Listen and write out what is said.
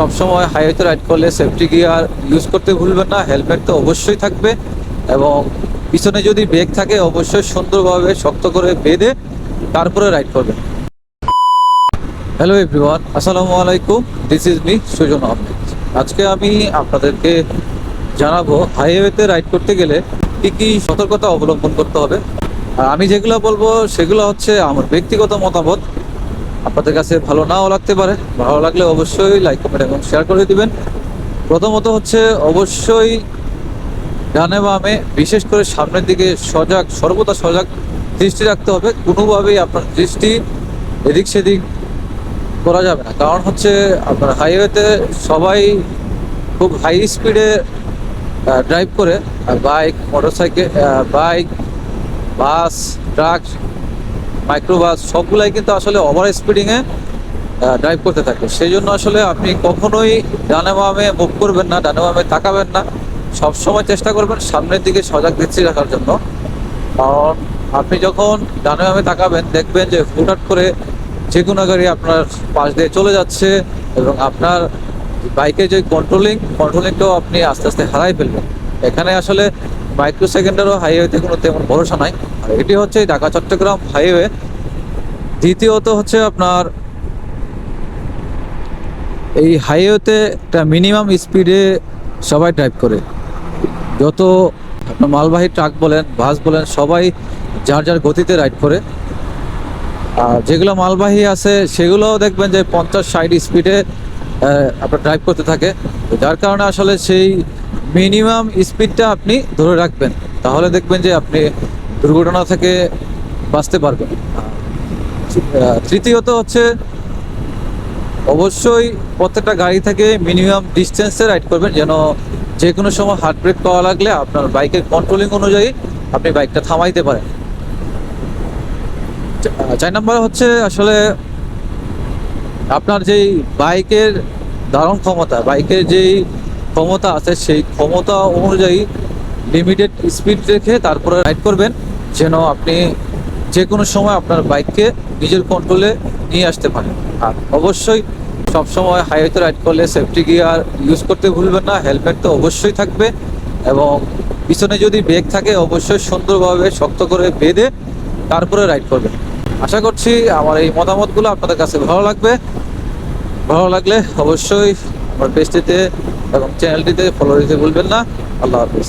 সবসময় হাইওয়েতে রাইড করলে সেফটি গিয়ার ইউজ করতে ভুলবেন না, হেলমেট তো অবশ্যই থাকবে এবং পিছনে যদি ব্রেক থাকে অবশ্যই সুন্দরভাবে শক্ত করে বেঁধে তারপরে রাইড করবেন। হ্যালো এভরিওয়ান আসসালামু আলাইকুম this is me Sujan Ahmed. আজকে আমি আপনাদেরকে জানাব হাইওয়েতে রাইড করতে গেলে কী কী সতর্কতা অবলম্বন করতে হবে। আর আমি যেগুলো বলব সেগুলো হচ্ছে আমার ব্যক্তিগত মতামত আপনাদের কাছে ভালো নাও লাগতে পারে, ভালো লাগলে অবশ্যই লাইক কমেন্ট এবং শেয়ার করে দিবেন। প্রথমত হচ্ছে অবশ্যই ডানে বামে বিশেষ করে সামনের দিকে সজাগ, সর্বদা সজাগ দৃষ্টি রাখতে হবে। কোনোভাবেই আপনার দৃষ্টি এদিক সেদিক করা যাবে না। কারণ হচ্ছে আপনার হাইওয়েতে সবাই খুব হাই স্পিডে ড্রাইভ করে bike motorcycle bike bus truck microbus সবগুলাই কিন্তু আসলে ওভার স্পিডিংয়ে ড্রাইভ করতে থাকে। সেই জন্য আসলে আপনি কখনোই ডানে বামে মুভ করবেন না, ডানে বামে তাকাবেন না। সবসময় চেষ্টা করবেন সামনের দিকে সজাগ দৃষ্টি রাখার জন্য। কারণ আপনি যখন ডানে বামে তাকাবেন, দেখবেন যে হুটহাট করে যে কোনো গাড়ি আপনার পাশ দিয়ে চলে যাচ্ছে এবং আপনার বাইকের যে কন্ট্রোলিং কন্ট্রোলিংটাও আপনি আস্তে আস্তে হারাই ফেলবেন। এখানে আসলে মাইক্রো সেকেন্ডেরও হাইওয়েতে কোনো তেমন ভরসা নাই। আর এটি হচ্ছে ঢাকা চট্টগ্রাম হাইওয়ে। দ্বিতীয়ত হচ্ছে আপনার এই হাইওয়েতে একটা মিনিমাম স্পিডে সবাই ড্রাইভ করে। যত আপনার মালবাহী ট্রাক বলেন, বাস বলেন, সবাই যার যার গতিতে রাইড করে। আর যেগুলো মালবাহী আছে, সেগুলোও দেখবেন যে পঞ্চাশ ষাট স্পিডে আপনার ড্রাইভ করতে থাকে। যার কারণে আসলে সেই মিনিমাম স্পিডটা আপনি ধরে রাখবেন। তাহলে দেখবেন যে আপনি দুর্ঘটনা থেকে বাঁচতে পারবেন। তৃতীয়ত হচ্ছে অবশ্যই প্রত্যেকটা গাড়ি থেকে মিনিমাম ডিস্টেন্সে রাইড করবেন, যেন যে কোনো সময় হার্ট ব্রেক পাওয়া লাগলে আপনার বাইকের কন্ট্রোলিং অনুযায়ী আপনি বাইকটা থামাইতে পারেন। চার নম্বর হচ্ছে আসলে আপনার যেই বাইকের ধারণ ক্ষমতা, বাইকের যেই ক্ষমতা আছে, সেই ক্ষমতা অনুযায়ী লিমিটেড স্পিড রেখে তারপরে রাইড করবেন, যেন আপনি যে কোনো সময় আপনার বাইককে নিজের কন্ট্রোলে নিয়ে আসতে পারেন। আর অবশ্যই সবসময় হাইওয়েতে রাইড করলে সেফটি গিয়ার ইউজ করতে ভুলবেন না হেলমেট তো অবশ্যই থাকবে এবং পিছনে যদি ব্রেক থাকে, অবশ্যই সুন্দরভাবে শক্ত করে বেঁধে তারপরে রাইড করবেন। আশা করছি আমার এই মতামতগুলো আপনাদের কাছে ভালো লাগবে। ভালো লাগলে অবশ্যই আমার পেজটিতে এবং চ্যানেলটিতে ফলো দিতে ভুলবেন না। আল্লাহ হাফিজ।